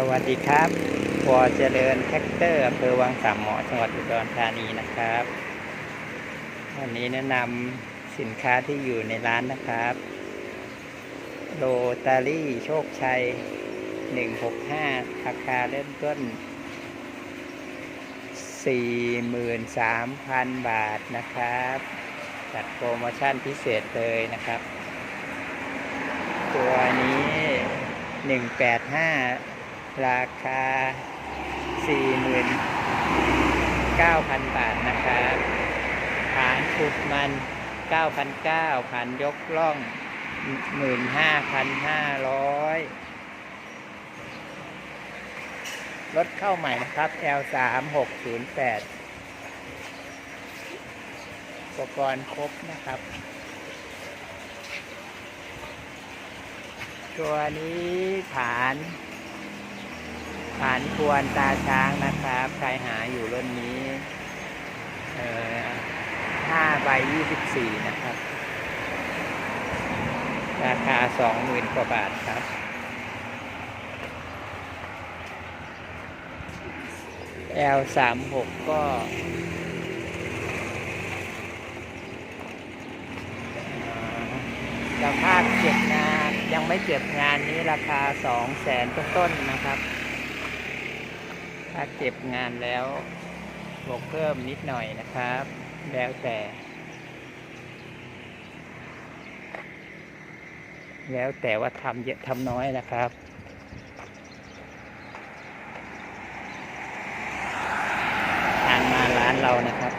สวัสดีครับวอเจริญแท็กเตอร์อำเภอวังสามหมอจังหวัดอุดรธานีนะครับ วันนี้แนะนำสินค้าที่อยู่ในร้านนะครับ โรตารี่โชคชัย 165 ราคาเริ่มต้น 43,000 บาทนะครับ จัดโปรโมชั่นพิเศษเลยนะครับ ตัวนี้ 185 ราคา 49,000 บาทนะครับฐานขุดมัน 9,900ผ่านยกล่อง 15,500 รถเข้าใหม่นะครับ L3608 อุปกรณ์ครบนะครับตัวนี้ฐาน ฐานควนตาช้างนะครับ ใครหาอยู่รุ่นนี้เอ่อ5ใบ24นะครับ ราคา20,000กว่าบาทครับ L36 ก็สภาพเก็บงานยังไม่เก็บงานนี้ราคา2แสนต้นๆนะครับ ถ้าเก็บงานแล้วบวกเพิ่มนิดหน่อยนะครับ แล้วแต่ แล้วแต่ว่าทำเยอะทำน้อยนะครับทางมาร้านเรานะครับ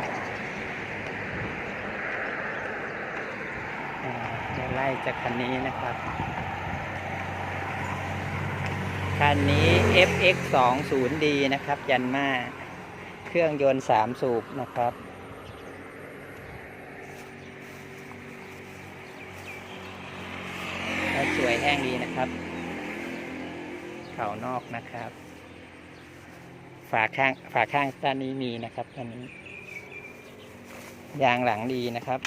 จะไล่จากคันนี้นะครับ คันนี้ FX 2 0 D นะครับ ยันมาเครื่องยนต์ 3 สูบนะครับ สวยแห้งดีนะครับ เข่านอกนะครับ ฝาข้างฝาข้างด้านนี้มีนะครับอันนี้ ยางหลังดีนะครับ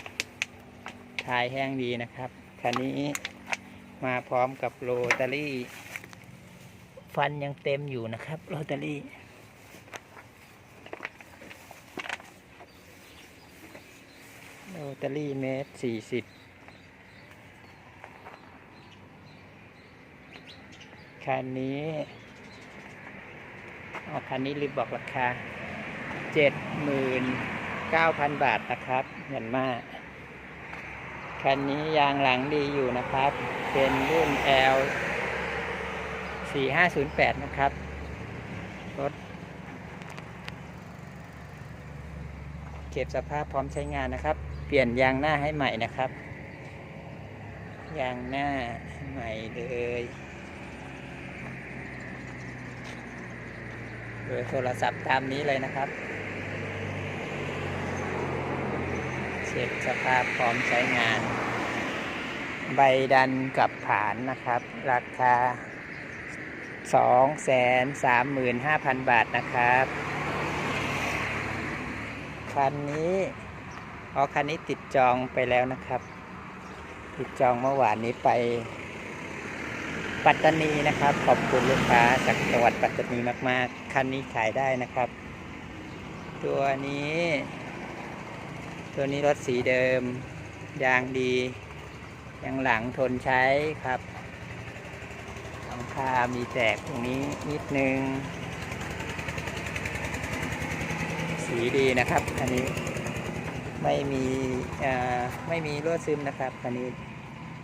ท้ายแห้งดีนะครับ คันนี้มาพร้อมกับโรตารี่ ฟันยังเต็มอยู่นะครับโรตารี่โรตารี่เมตรสี่สิบคันนี้อ๋อคันนี้ลืมบอกราคาเจ็ดหมื่นเก้าพันบาทนะครับเงินมากคันนี้ยางหลังดีอยู่นะครับ เป็นรุ่น L 4508 นะครับ รถ เก็บสภาพพร้อมใช้งานนะครับ เปลี่ยนยางหน้าให้ใหม่นะครับ ยางหน้าใหม่เลยเบอร์โทรศัพท์ตามนี้เลยนะครับ เช็คสภาพพร้อมใช้งาน ใบดันกับผานนะครับ ราคา 235,000บาทนะครับ คันนี้อ๋อคันนี้ติดจองไปแล้วนะครับ ติดจองเมื่อวานนี้ไป ปัตตานีนะครับ ขอบคุณลูกค้าจากจังหวัดปัตตานีมาก ๆ คันนี้ขายได้นะครับ ตัวนี้ ตัวนี้รถสีเดิม ยางดียางหลังทนใช้ครับ คามีแตกตรงนี้นิดนึง สีดีนะครับอันนี้ไม่มีไม่มีรั่วซึมนะครับอันนี้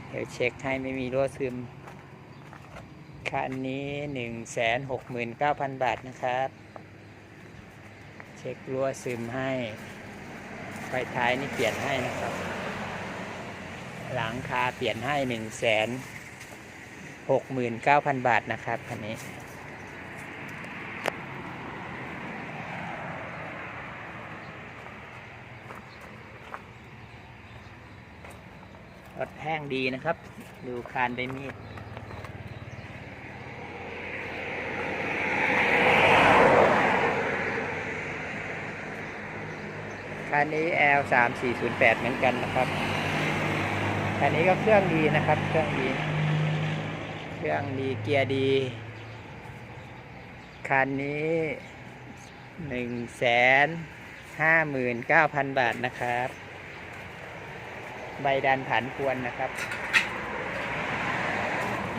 เดี๋ยวเช็คให้ไม่มีรั่วซึม คันนี้หนึ่งแสนหกหมื่นเก้าพันบาทนะครับ เช็ครั่วซึมให้ไฟท้ายนี่เปลี่ยนให้นะครับ หลังคาเปลี่ยนให้หนึ่งแสน หกหมื่นเก้าพันบาทนะครับคันนี้ รถแห้งดีนะครับ ดูคานใบมีดคันนี้ L 3 4 0 8เหมือนกันนะครับ คันนี้ก็เครื่องดีนะครับ เครื่องดี เครื่องดีเกียร์ดี คันนี้หนึ่งแสนห้าหมื่นเก้าพันบาทนะครับ ใบดันผันพวนนะครับ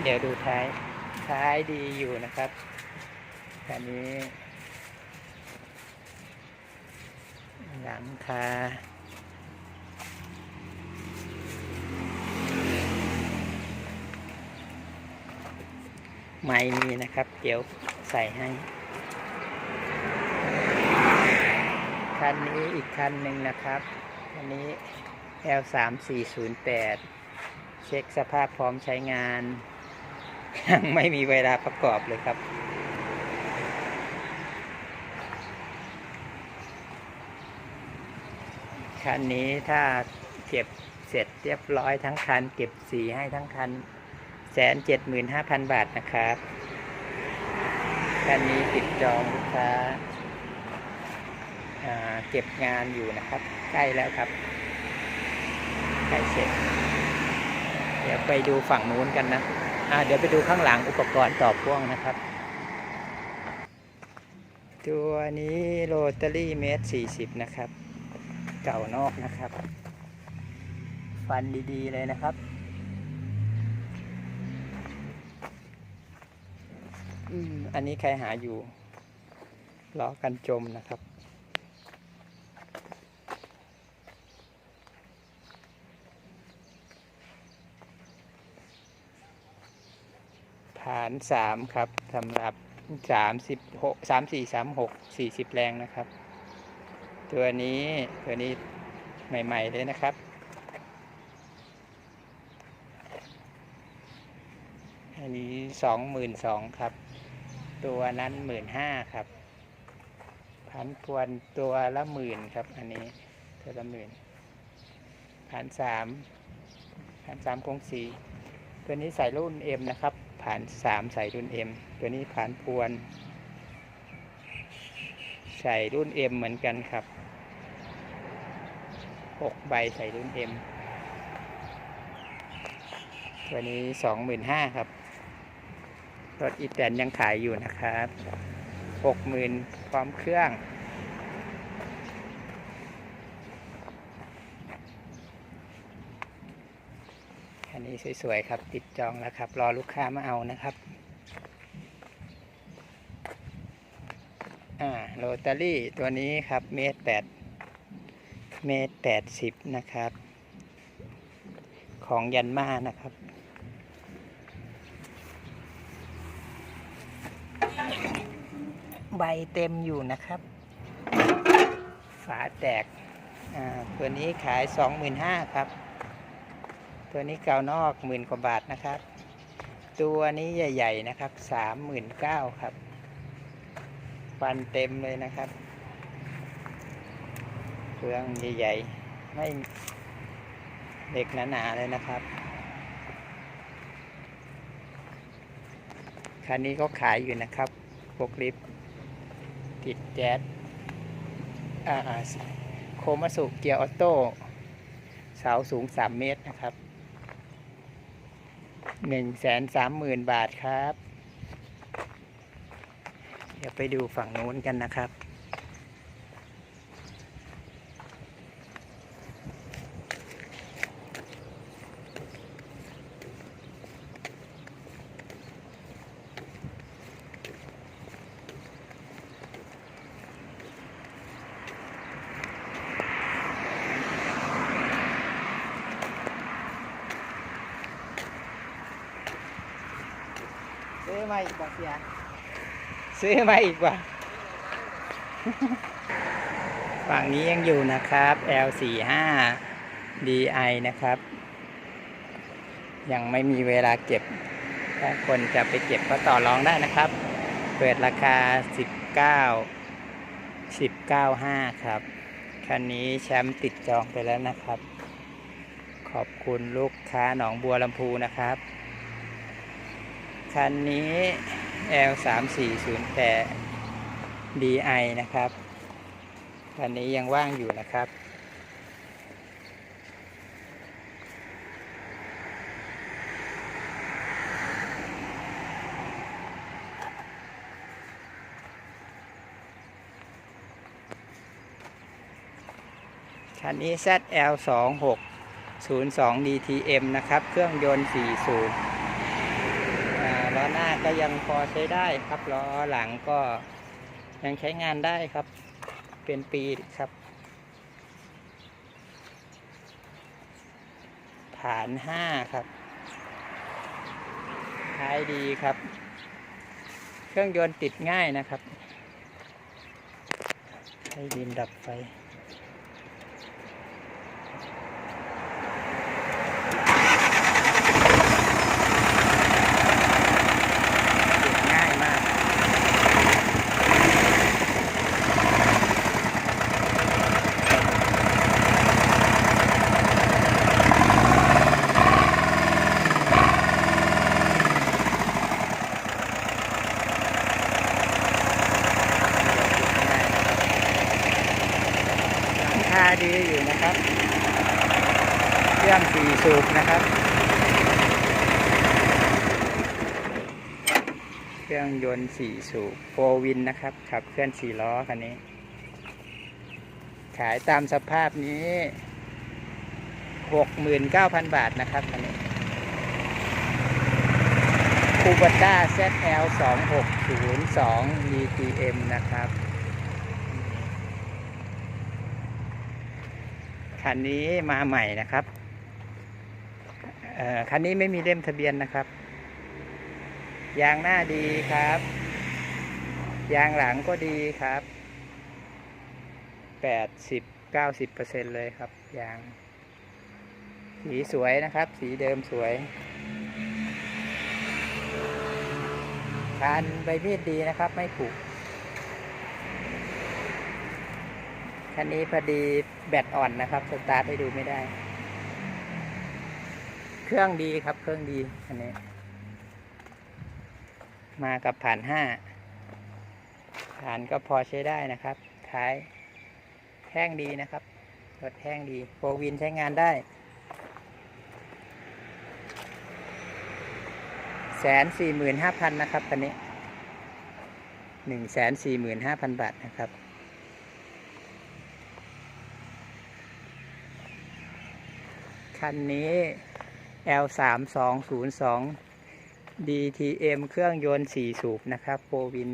เดี๋ยวดูท้าย ท้ายดีอยู่นะครับคันนี้ หลังคา ไม่มีนะครับ เดี๋ยวใส่ให้ คันนี้อีกคันหนึ่งนะครับคันนี้ L 3 4 0 8 เช็คสภาพพร้อมใช้งานยังไม่มีเวลาประกอบเลยครับ คันนี้ถ้าเก็บเสร็จเรียบร้อยทั้งคัน เก็บสีให้ทั้งคัน แสนเจ็ดหมื่นห้าพันบาทนะครับคันนี้ติดจองลูกค้าเก็บงานอยู่นะครับ ใกล้แล้วครับ ใกล้เสร็จ เดี๋ยวไปดูฝั่งนู้นกันนะเดี๋ยวไปดูข้างหลังอุปกรณ์ต่อพ่วงนะครับ ตัวนี้โรตารี่เมตรสี่สิบนะครับ เก่านอกนะครับ ฟันดีๆเลยนะครับ อันนี้ใครหาอยู่ล้อกันจมนะครับ ฐานสามครับสำหรับสามสิบหกสามสี่สามหกสี่สิบแรงนะครับ ตัวนี้ตัวนี้ใหม่ๆเลยนะครับอันนี้สองหมื่นสองครับ ตัวนั้นหมื่นห้าครับ พันพวนตัวละหมื่นครับ อันนี้ตัวละหมื่นพันสามพันสามกงสีตัวนี้ใส่รุ่น M นะครับผ่านสามใส่รุ่น M ตัวนี้ผ่านพวน ใส่รุ่น M เหมือนกันครับหกใบใส่รุ่น M ตัวนี้สองหมื่นห้าครับ รถอีแตนยังขายอยู่นะครับหกหมื่นพร้อมเครื่อง อันนี้สวยๆครับ ติดจองแล้วครับ รอลูกค้ามาเอานะครับ อ่าโรตารี่ตัวนี้ครับ เมตรแปดเมตรแปดสิบนะครับ ของยันมานะครับ ใบเต็มอยู่นะครับ ฝาแตกอ่าตัวนี้ขาย 25,000ครับ ตัวนี้เก่านอกหมื่นกว่าบาทนะครับ ตัวนี้ใหญ่ ๆ นะครับ 39,000ครับฟันเต็มเลยนะครับเครื่องใหญ่ๆไม่เด็กหนาๆเลยนะครับคันนี้ก็ขายอยู่นะครับพวกลิฟต์ ติดแจ๊สอ่าโคมาสุเกียร์ออโต้เสาสูง 3 เมตรนะครับ 1 3 0 0 0 0 บาทครับ เดี๋ยวไปดูฝั่งนู้นกันนะครับ มาอีกกว่าเสีย ซื้อมาอีกกว่า ฝั่งนี้ยังอยู่นะครับ L45 DI นะครับ ยังไม่มีเวลาเก็บ ถ้าคนจะไปเก็บก็ต่อรองได้นะครับ เปิดราคา 19 195 ครับ คันนี้แชมป์ติดจองไปแล้วนะครับ ขอบคุณลูกค้าหนองบัวลำพูนะครับ คันนี้ L 3 4 0 8 DI นะครับ คันนี้ยังว่างอยู่นะครับ คันนี้ ZL 2 6 02 DTM นะครับ เครื่องยนต์4สู ก็ยังพอใช้ได้ครับล้อหลังก็ยังใช้งานได้ครับ เป็นปีครับ ฐาน5ครับ ท้ายดีครับ เครื่องยนต์ติดง่ายนะครับ ให้ดินดับไฟ ติดง่ายมาก หลังคาดีอยู่นะครับ เครื่องสี่สูบนะครับ เครื่องยนต์สี่สูบโฟวินนะครับ ขับเคลื่อนสี่ล้อคันนี้ ขายตามสภาพนี้หกหมื่นเก้าพันบาทนะครับคันนี้คูบัต้า ZL 2 6 0 2 DTM นะครับ คันนี้มาใหม่นะครับคันนี้ไม่มีเล่มทะเบียนนะครับ ยางหน้าดีครับ ยางหลังก็ดีครับแปดสิบเก้าสิบเปอร์เซ็นเลยครับ ยาง สีสวยนะครับ สีเดิมสวยคันใบมีดดีนะครับ ไม่ผุคันนี้พอดีแบตอ่อนนะครับ สตาร์ทให้ดูไม่ได้ เครื่องดีครับ เครื่องดีคันนี้ มากับผ่านห้าผ่านก็พอใช้ได้นะครับ ท้ายแห้งดีนะครับรถแห้งดีโฟวินใช้งานได้ แสนสี่หมื่นห้าพันนะครับคันนี้หนึ่งแสนสี่หมื่นห้าพันบาทนะครับคันนี้ L 3 2 0 2 DTM เครื่องยนต์4สูบนะครับโฟวิน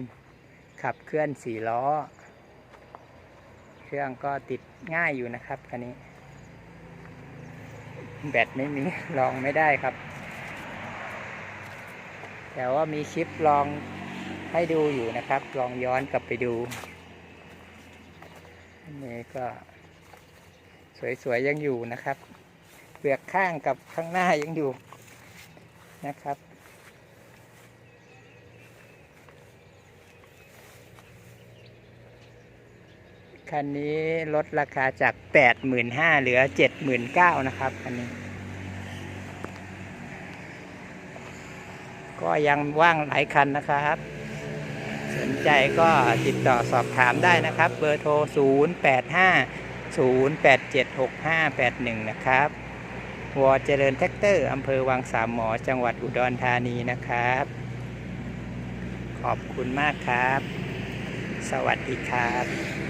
ขับเคลื่อน4ล้อ เครื่องก็ติดง่ายอยู่นะครับคันนี้ แบตไม่มี ลองไม่ได้ครับ แต่ว่ามีคลิปลองให้ดูอยู่นะครับ ลองย้อนกลับไปดูนนี้ก็สวยๆยังอยู่นะครับเปลือกข้างกับข้างหน้ายังอยู่นะครับ คันนี้ลดราคาจาก 85,000เหลือ 79,000นะครับคันนี้ ก็ยังว่างหลายคันนะครับ สนใจก็ติดต่อสอบถามได้นะครับ เบอร์โทร 085 087651นะครับวอเจริญแท็กเตอร์อำเภอวังสามหมอจังหวัดอุดรธานีนะครับ ขอบคุณมากครับ สวัสดีครับ